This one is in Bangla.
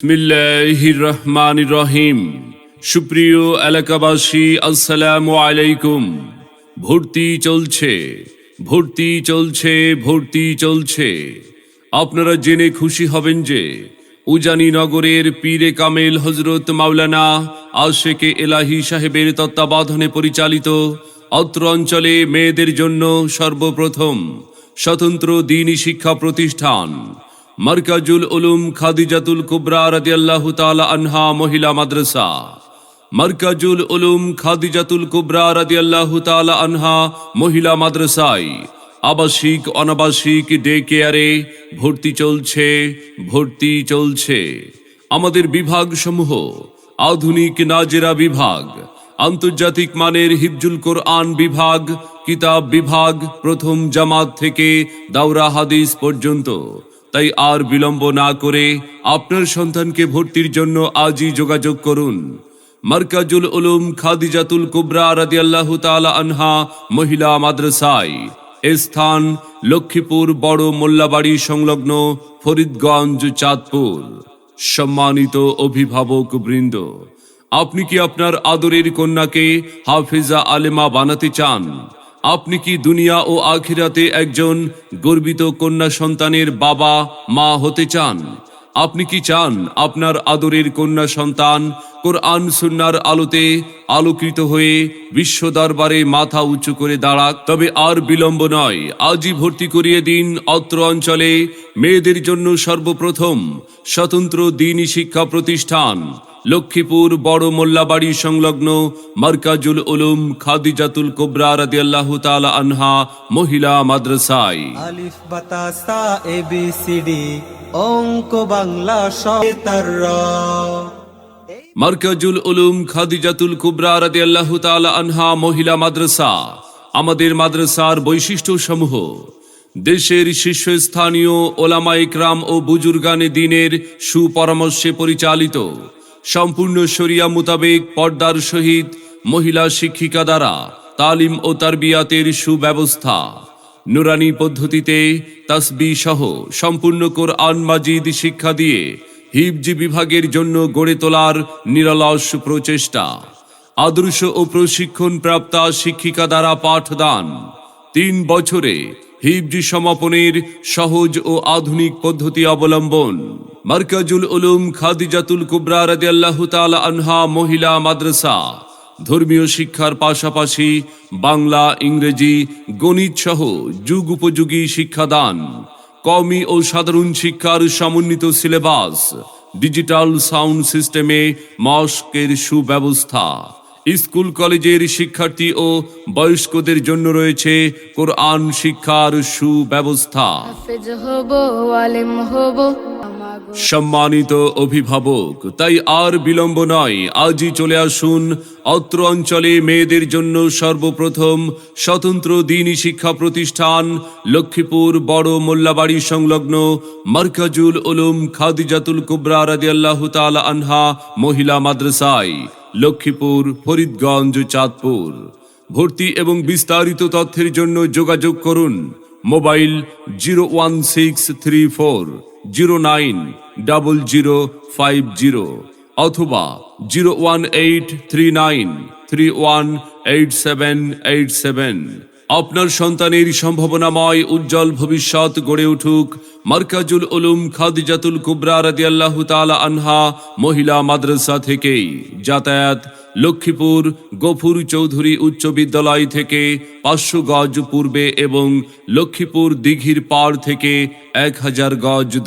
বিসমিল্লাহির রহমান রহিম সুপ্রিয় এলাকাবাসী, আসসালামু আলাইকুম। ভর্তি চলছে ভর্তি চলছে ভর্তি চলছে। আপনারা জেনে খুশি হবেন যে উজানি নগরের পীরে কামেল হজরত মাওলানা আশেকে এলাহি সাহেবের তত্ত্বাবধানে পরিচালিত অত্র অঞ্চলে মেয়েদের জন্য সর্বপ্রথম স্বতন্ত্র দিনী শিক্ষা প্রতিষ্ঠান মার্কাজুল উলুম খাদিজাতুল কুবরা রাদিয়াল্লাহু তাআলা আনহা মহিলা মাদ্রাসা। মার্কাজুল উলুম খাদিজাতুল কুবরা রাদিয়াল্লাহু তাআলা আনহা মহিলা মাদ্রাসায়। আবাসিক, অনাবাসিক ডে কেয়ারে ভর্তি চলছে ভর্তি চলছে। আমাদের বিভাগসমূহ, আধুনিক নাজেরা বিভাগ, আন্তর্জাতিক মানের হিফজুল কোরআন বিভাগ, কিতাব বিভাগ প্রথম জামাত থেকে দাওরা হাদিস পর্যন্ত। তাই আর বিলম্ব না করে আপনার সন্তানকে ভর্তির জন্য আজই যোগাযোগ করুন। মার্কাজুল উলুম খাদিজাতুল কুবরা রাদিয়াল্লাহু তাআলা আনহা মহিলা মাদ্রাসায়। স্থান লক্ষ্মীপুর বড় মোল্লাবাড়ি সংলগ্ন ফরিদগঞ্জ, চাঁদপুর। সম্মানিত অভিভাবক বৃন্দ, আপনি কি আপনার আদরের কন্যাকে হাফিজা আলেমা বানাতে চান? আপনি কি দুনিয়া ও আখিরাতে একজন গর্বিত কন্যা সন্তানের বাবা, মা হতে চান? আপনি কি চান আপনার আদরের কন্যা সন্তান কোরআন সুন্নার আলোতে আলোকিত হয়ে বিশ্ব দরবারে মাথা উঁচু করে দাঁড়াক। তবে আর বিলম্ব নয়। আজই ভর্তি করিয়ে দিন অত্র অঞ্চলে মেয়েদের জন্য সর্বপ্রথম স্বতন্ত্র দিনী শিক্ষা প্রতিষ্ঠান। লক্ষ্মীপুর বড় মোল্লাবাড়ি সংলগ্ন মার্কাজুল উলুম খাদিজাতুল কোবরা রাদিয়াল্লাহু তাআলা আনহা মহিলা মাদ্রাসায়। আলিফ, বাতাসা এ, বি, সি, ডি, অঙ্ক, বাংলা, সব। মার্কাজুল উলুম খাদিজাতুল কুবরা রাদিয়াল্লাহু তাআলা আনহা মহিলা মাদ্রাসা, আমাদের মাদ্রাসার বৈশিষ্ট্য সমূহ দেশের শীর্ষস্থানীয় ওলামা ইকরাম ও বুজুর্গানে দিনের সুপরামর্শে পরিচালিত, সম্পূর্ণ শরিয়া মোতাবেক পর্দার সহিত মহিলা শিক্ষিকা দ্বারা তালিম ও তারবিয়াতের সুব্যবস্থা। নুরানি পদ্ধতিতে তাসবি সহ সম্পূর্ণ কোরআন মাজিদ শিক্ষা দিয়ে হিবজি বিভাগের জন্য গড়ে তোলার নিরলস প্রচেষ্টা। আদর্শ ও প্রশিক্ষণ প্রাপ্তা শিক্ষিকা দ্বারা পাঠদান। তিন বছরে হিবজি সমাপনের সহজ ও আধুনিক পদ্ধতি অবলম্বন। মার্কাজুল উলুম খাদিজাতুল কুবরা রাদিয়াল্লাহু তাআলা আনহা মহিলা মাদ্রাসা। ধর্মীয় শিক্ষার পাশাপাশি বাংলা, ইংরেজি, গণিত সহ যুগ উপযোগী শিক্ষাদান। কমি ও সাধারণ শিক্ষার সমন্বিত সিলেবাস, ডিজিটাল সাউন্ড সিস্টেমে মস্কের সুব্যবস্থা। স্কুল, কলেজের শিক্ষার্থী ও বয়স্কদের জন্য রয়েছে কোরআন শিক্ষার সুব্যবস্থা। সম্মানিত অভিভাবক, তাই আর বিলম্ব নয়, আজই চলে আসুন অত্র অঞ্চলে মেয়েদের জন্য সর্বপ্রথম স্বতন্ত্র দিনী শিক্ষা প্রতিষ্ঠান, লক্ষ্মীপুর বড় মোল্লাবাড়ি সংলগ্ন মার্কাজুল উলুম খাদিজাতুল কুবরা রাদিয়াল্লাহু তাআলা আনহা মহিলা মাদ্রাসায়, লক্ষ্মীপুর, ফরিদগঞ্জ, চাঁদপুর। ভর্তি এবং বিস্তারিত তথ্যের জন্য যোগাযোগ করুন mobile zero one six three four. Zero nine double zero five zero অথবা zero one eight three nine three one eight seven eight seven আপনার সন্তানের সম্ভাবনাময় উজ্জ্বল ভবিষ্যৎ গড়ে উঠুক মার্কাজুল উলুম খাদিজাতুল কুবরা রাদিয়াল্লাহু তাআলা আনহা মহিলা মাদ্রাসা থেকেই। যাতায়াত লক্ষ্মীপুর গফুর চৌধুরী উচ্চ বিদ্যালয় থেকে পাঁচশো গজ পূর্বে এবং লক্ষ্মীপুর দিঘির পাড় থেকে এক হাজার গজ